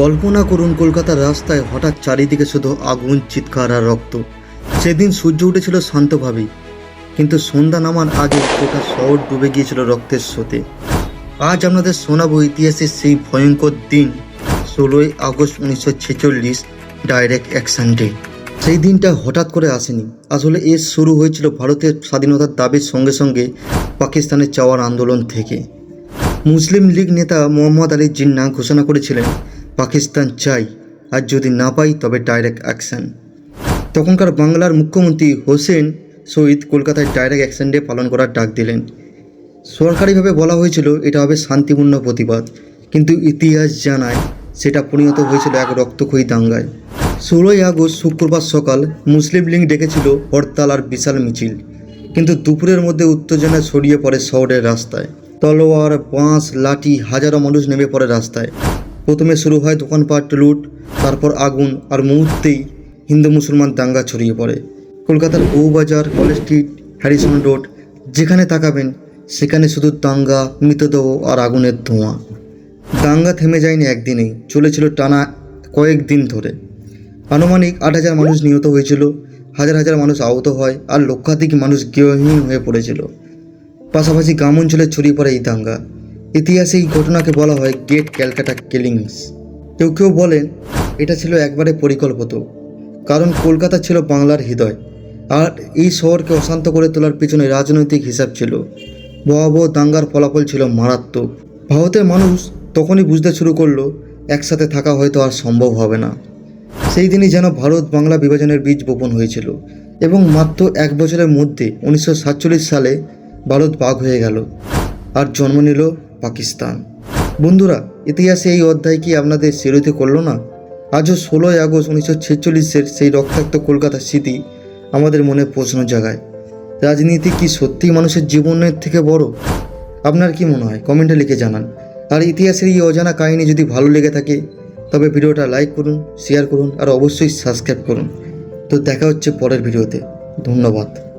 কল্পনা করুন, কলকাতার রাস্তায় হঠাৎ চারিদিকে শুধু আগুন, চিৎকার আর রক্ত। সেদিন সূর্য উঠেছিল শান্তভাবেই কিন্তু সন্ধ্যা নামার আগে গোটা শহর ডুবে গিয়েছিল রক্তের স্রোতে। আজ আপনাদের শোনাবো ইতিহাসের সেই ভয়ঙ্কর দিন, ষোলোই আগস্ট উনিশশো ছেচল্লিশ ডাইরেক্ট অ্যাকশন ডে সেই দিনটা হঠাৎ করে আসেনি। আসলে এর শুরু হয়েছিল ভারতের স্বাধীনতার দাবির সঙ্গে সঙ্গে পাকিস্তানের চাওয়ার আন্দোলন থেকে। মুসলিম লীগ নেতা মোহাম্মদ আলী জিন্না ঘোষণা করেছিলেন পাকিস্তান চাই, আর যদি না পাই তবে ডাইরেক্ট অ্যাকশন তখনকার বাংলার মুখ্যমন্ত্রী হোসেন শহীদ কলকাতায় ডাইরেক্ট অ্যাকশন ডে পালন করার ডাক দিলেন। সরকারিভাবে বলা হয়েছিল এটা হবে শান্তিপূর্ণ প্রতিবাদ, কিন্তু ইতিহাস জানায় সেটা পরিণত হয়েছিল এক রক্তক্ষয়ী দাঙ্গায়। ষোলোই আগস্ট শুক্রবার সকাল মুসলিম লীগ ডেকেছিল হরতাল আর বিশাল মিছিল, কিন্তু দুপুরের মধ্যে উত্তেজনা ছড়িয়ে পড়ে শহরের রাস্তায়। তলোয়ার, বাঁশ, লাঠি হাজারো মানুষ নেমে পড়ে রাস্তায়। প্রথমে শুরু হয় দোকানপাট, লুট, তারপর আগুন আর মুহূর্তেই হিন্দু মুসলমান দাঙ্গা ছড়িয়ে পড়ে। কলকাতার Bowbazar, College Street, Harrison Road, যেখানে তাকাবেন, সেখানে শুধু দাঙ্গা, মৃতদেহ আর আগুনের ধোঁয়া। দাঙ্গা থেমে যায়নি একদিনেই, চলেছিল টানা কয়েকদিন ধরে। আনুমানিক আট হাজার মানুষ নিহত হয়েছিল, হাজার হাজার মানুষ আহত হয় আর লক্ষাধিক মানুষ গৃহহীন হয়ে পড়েছিল। পাশাপাশি গ্রাম অঞ্চলে ছড়িয়ে পড়ে এই দাঙ্গা। ইতিহাসে এই ঘটনাকে বলা হয় গেট ক্যালকাটা কিলিংস। কেউ কেউ বলেন, এটা ছিল একবারে পরিকল্পিত, কারণ কলকাতা ছিল বাংলার হৃদয়, আর এই শহরকে অশান্ত করে তোলার পিছনে রাজনৈতিক হিসাব ছিল। ভয়াবহ দাঙ্গার ফলাফল ছিল মারাত্মক। ভারতের মানুষ তখনই বুঝতে শুরু করল, একসাথে থাকা হয়তো আর সম্ভব হবে না। সেই দিনই যেন ভারত বাংলা বিভাজনের বীজ বপন হয়েছিল, এবং মাত্র এক বছরের মধ্যে উনিশশো সাতচল্লিশ সালে ভারত ভাগ হয়ে গেল, আর জন্ম নিল পাকিস্তান। বন্ধুরা, ইতিহাসে এই অধ্যায় কি আপনাদের শিরোহিত করল না? আজও ষোলোই আগস্ট উনিশশো ছেচল্লিশের সেই রক্তাক্ত কলকাতার স্মৃতি আমাদের মনে প্রশ্ন জাগায়। রাজনীতি কি সত্যিই মানুষের জীবনের থেকে বড়? আপনার কি মনে হয়? কমেন্টে লিখে জানান। আর ইতিহাসের এই অজানা কাহিনী যদি ভালো লেগে থাকে, তবে ভিডিওটা লাইক করুন, শেয়ার করুন, আর অবশ্যই সাবস্ক্রাইব করুন। তো দেখা হচ্ছে পরের ভিডিওতে। ধন্যবাদ।